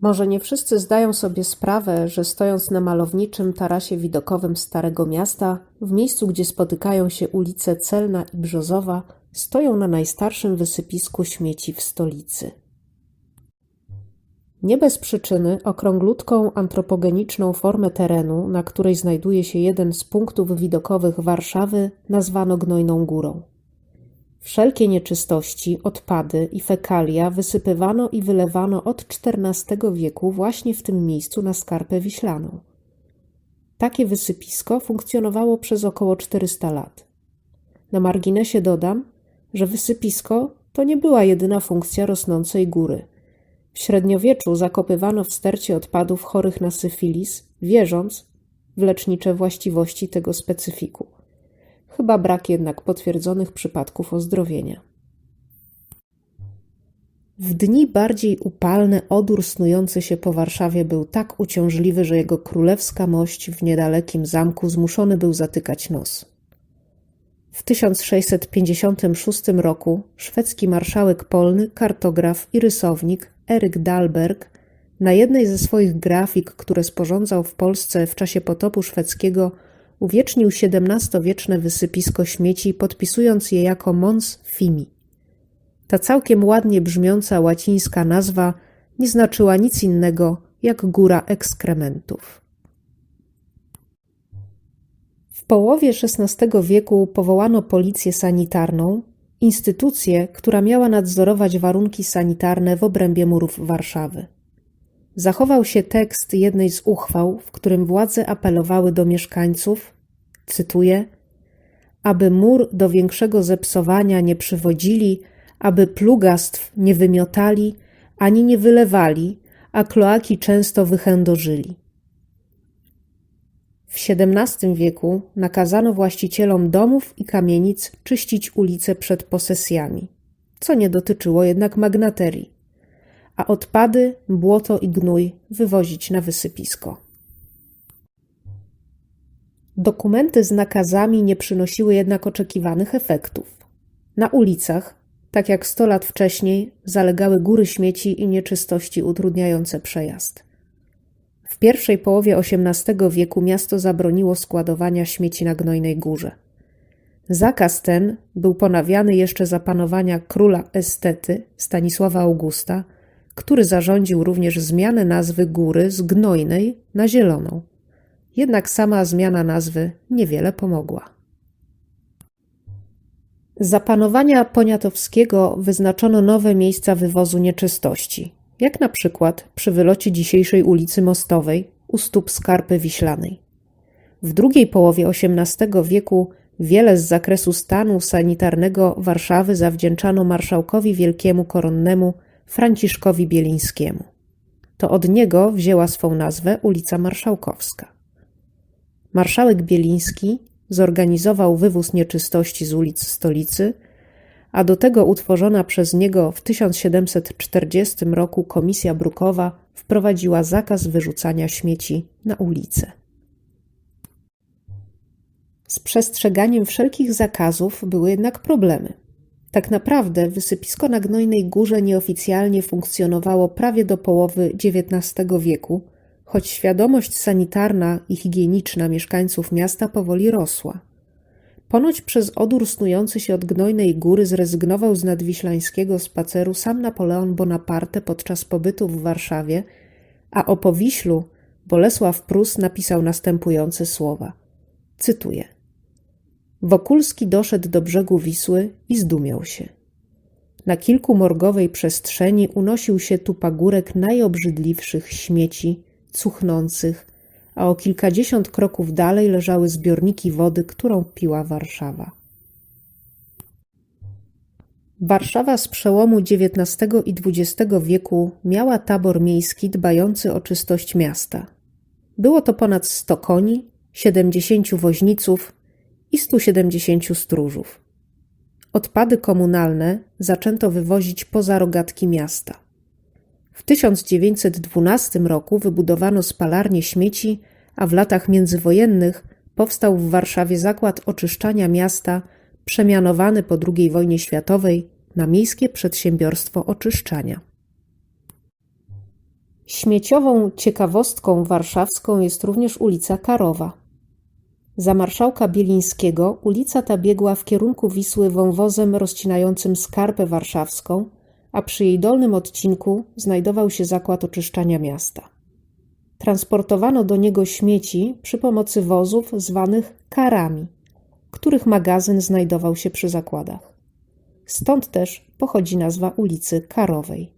Może nie wszyscy zdają sobie sprawę, że stojąc na malowniczym tarasie widokowym Starego Miasta, w miejscu, gdzie spotykają się ulice Celna i Brzozowa, stoją na najstarszym wysypisku śmieci w stolicy. Nie bez przyczyny okrąglutką antropogeniczną formę terenu, na której znajduje się jeden z punktów widokowych Warszawy, nazwano Gnojną Górą. Wszelkie nieczystości, odpady i fekalia wysypywano i wylewano od XIV wieku właśnie w tym miejscu na skarpę wiślaną. Takie wysypisko funkcjonowało przez około 400 lat. Na marginesie dodam, że wysypisko to nie była jedyna funkcja rosnącej góry. W średniowieczu zakopywano w stercie odpadów chorych na syfilis, wierząc w lecznicze właściwości tego specyfiku. Chyba brak jednak potwierdzonych przypadków ozdrowienia. W dni bardziej upalne odór snujący się po Warszawie był tak uciążliwy, że jego królewska mość w niedalekim zamku zmuszony był zatykać nos. W 1656 roku szwedzki marszałek polny, kartograf i rysownik Eryk Dalberg na jednej ze swoich grafik, które sporządzał w Polsce w czasie potopu szwedzkiego, uwiecznił XVII-wieczne wysypisko śmieci, podpisując je jako Mons Fimi. Ta całkiem ładnie brzmiąca łacińska nazwa nie znaczyła nic innego jak góra ekskrementów. W połowie XVI wieku powołano policję sanitarną, instytucję, która miała nadzorować warunki sanitarne w obrębie murów Warszawy. Zachował się tekst jednej z uchwał, w którym władze apelowały do mieszkańców, cytuję, aby mur do większego zepsowania nie przywodzili, aby plugastw nie wymiotali, ani nie wylewali, a kloaki często wychędożyli. W XVII wieku nakazano właścicielom domów i kamienic czyścić ulice przed posesjami, co nie dotyczyło jednak magnaterii, a odpady, błoto i gnój wywozić na wysypisko. Dokumenty z nakazami nie przynosiły jednak oczekiwanych efektów. Na ulicach, tak jak sto lat wcześniej, zalegały góry śmieci i nieczystości utrudniające przejazd. W pierwszej połowie XVIII wieku miasto zabroniło składowania śmieci na Gnojnej Górze. Zakaz ten był ponawiany jeszcze za panowania króla estety Stanisława Augusta, który zarządził również zmianę nazwy góry z Gnojnej na Zieloną. Jednak sama zmiana nazwy niewiele pomogła. Za panowania Poniatowskiego wyznaczono nowe miejsca wywozu nieczystości, jak na przykład przy wylocie dzisiejszej ulicy Mostowej u stóp Skarpy Wiślanej. W drugiej połowie XVIII wieku wiele z zakresu stanu sanitarnego Warszawy zawdzięczano marszałkowi wielkiemu koronnemu Franciszkowi Bielińskiemu. To od niego wzięła swą nazwę ulica Marszałkowska. Marszałek Bieliński zorganizował wywóz nieczystości z ulic stolicy, a do tego utworzona przez niego w 1740 roku Komisja Brukowa wprowadziła zakaz wyrzucania śmieci na ulice. Z przestrzeganiem wszelkich zakazów były jednak problemy. Tak naprawdę wysypisko na Gnojnej Górze nieoficjalnie funkcjonowało prawie do połowy XIX wieku, choć świadomość sanitarna i higieniczna mieszkańców miasta powoli rosła. Ponoć przez odór snujący się od Gnojnej Góry zrezygnował z nadwiślańskiego spaceru sam Napoleon Bonaparte podczas pobytu w Warszawie, a o Powiślu Bolesław Prus napisał następujące słowa. Cytuję. Wokulski doszedł do brzegu Wisły i zdumiał się. Na kilku morgowej przestrzeni unosił się tu pagórek najobrzydliwszych śmieci, cuchnących, a o kilkadziesiąt kroków dalej leżały zbiorniki wody, którą piła Warszawa. Warszawa z przełomu XIX i XX wieku miała tabor miejski dbający o czystość miasta. Było to ponad 100 koni, 70 woźniców i 170 stróżów. Odpady komunalne zaczęto wywozić poza rogatki miasta. W 1912 roku wybudowano spalarnię śmieci, a w latach międzywojennych powstał w Warszawie zakład oczyszczania miasta, przemianowany po II wojnie światowej na Miejskie Przedsiębiorstwo Oczyszczania. Śmieciową ciekawostką warszawską jest również ulica Karowa. Za marszałka Bielińskiego ulica ta biegła w kierunku Wisły wąwozem rozcinającym Skarpę Warszawską, a przy jej dolnym odcinku znajdował się zakład oczyszczania miasta. Transportowano do niego śmieci przy pomocy wozów zwanych karami, których magazyn znajdował się przy zakładach. Stąd też pochodzi nazwa ulicy Karowej.